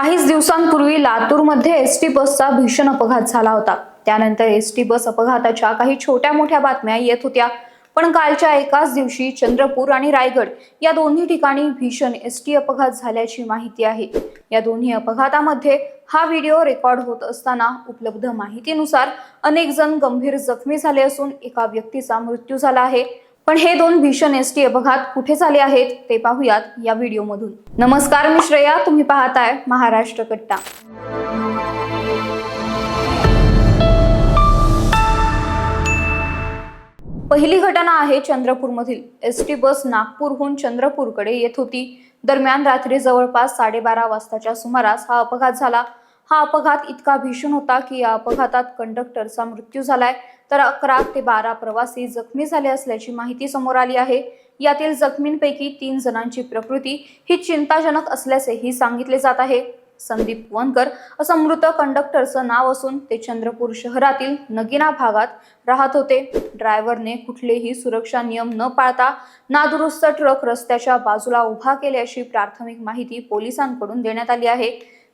काहीच दिवसांपूर्वी लातूरमध्ये एस टी बसचा भीषण अपघात झाला होता. त्यानंतर एस टी बस अपघाताच्या काही छोट्या मोठ्या बातम्या येत होत्या. पण कालच्या एकाच दिवशी चंद्रपूर आणि रायगड या दोन्ही ठिकाणी भीषण एस टी अपघात झाल्याची माहिती आहे. या दोन्ही अपघातामध्ये हा व्हिडिओ रेकॉर्ड होत असताना उपलब्ध माहितीनुसार अनेक जण गंभीर जखमी झाले असून एका व्यक्तीचा मृत्यू झाला आहे. पण हे दोन भीषण एस टी अपघात कुठे झाले आहेत ते पाहूयात या व्हिडिओमधून. नमस्कार मी श्रेया. तुम्ही पाहताय महाराष्ट्र कट्टा. पहिली घटना आहे चंद्रपूरमधील. एस टी बस नागपूरहून चंद्रपूरकडे येत होती. दरम्यान रात्री जवळपास साडेबारा वाजताच्या सुमारास हा अपघात झाला. हा अपघात इतका भीषण होता की या अपघातात कंडक्टरचा मृत्यू झालाय. तर अकरा ते बारा प्रवासी जखमी झाले असल्याची माहिती समोर आली आहे. यातील जखमींपैकी तीन जणांची प्रकृती ही चिंताजनक असल्याचेही सांगितले जात आहे. संदीप वनकर असं मृत कंडक्टरचं नाव असून ते चंद्रपूर शहरातील नगिना भागात राहत होते. ड्रायव्हरने कुठलेही सुरक्षा नियम न पाळता नादुरुस्त ट्रक रस्त्याच्या बाजूला उभा केल्याची प्राथमिक माहिती पोलिसांकडून देण्यात आली आहे.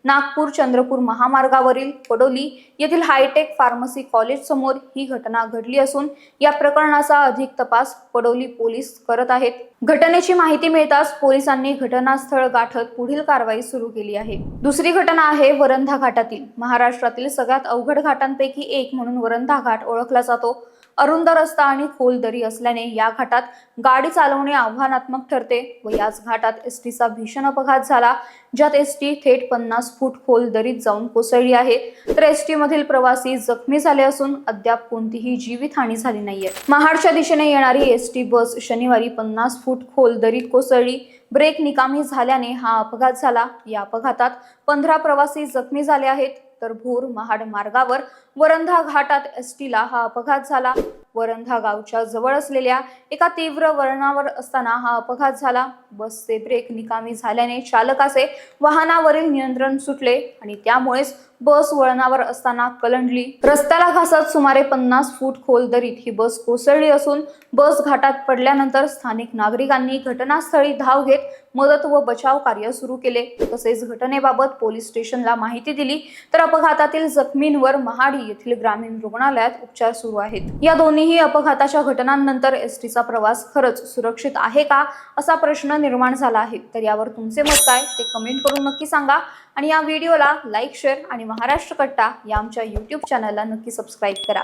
नागपूर चंद्रपूर महामार्गावरील पडोली येथील हायटेक फार्मसी कॉलेज समोर ही घटना घडली असून या प्रकरणाचा अधिक तपास पडोली पोलीस करत आहेत. घटनेची माहिती मिळताच पोलिसांनी घटनास्थळ गाठत पुढील कारवाई सुरू केली आहे. दुसरी घटना आहे वरंधा घाटातील. महाराष्ट्रातील सगळ्यात अवघड घाटांपैकी एक म्हणून वरंधा घाट ओळखला जातो. अरुंद रस्ता आणि खोल दरी असल्याने या घाटात गाडी चालवणे आव्हानात्मक ठरते व याच घाटात एस टीचा भीषण अपघात झाला ज्यात एस टी थेट पन्नास फूट खोल दरीत जाऊन कोसळली आहे. तर एस मधील प्रवासी जखमी झाले असून अद्याप कोणतीही जीवितहानी झाली नाहीये. महाडच्या दिशेने येणारी एस टी बस शनिवारी पन्नास फूट खोल दरीत कोसळली. ब्रेक निकामी झाल्याने हा अपघात झाला. या अपघातात पंधरा प्रवासी जखमी झाले आहेत. तर भोर महाड मार्गावर वरंधा घाटात एस टीला हा अपघात झाला. वरंधा गावच्या जवळ असलेल्या एका तीव्र वळणावर असताना हा अपघात झाला. बसचे ब्रेक निकामी झाल्याने चालकाचे वाहनावरील नियंत्रण सुटले आणि त्यामुळेच बस वळणावर असताना कलंडली. रस्त्याला घासत सुमारे पन्नास फूट खोल दरीत ही बस कोसळली असून बस घाटात पडल्यानंतर स्थानिक नागरिकांनी घटनास्थळी धाव घेत मदत व बचाव कार्य सुरू केले. तसेच घटनेबाबत पोलीस स्टेशनला माहिती दिली तर अपघातातील जखमींवर महाडी येथील ग्रामीण रुग्णालयात उपचार सुरू आहेत. या दोन्हीही अपघाताच्या घटनांनंतर एस टीचा प्रवास खरंच सुरक्षित आहे का असा प्रश्न निर्माण झाला आहे. तर यावर तुमचे मत काय ते कमेंट करून नक्की सांगा आणि या व्हिडिओला लाईक शेअर आणि आणि महाराष्ट्र कट्टा या आमच्या यूट्यूब चॅनलला नक्की सबस्क्राईब करा.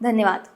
धन्यवाद.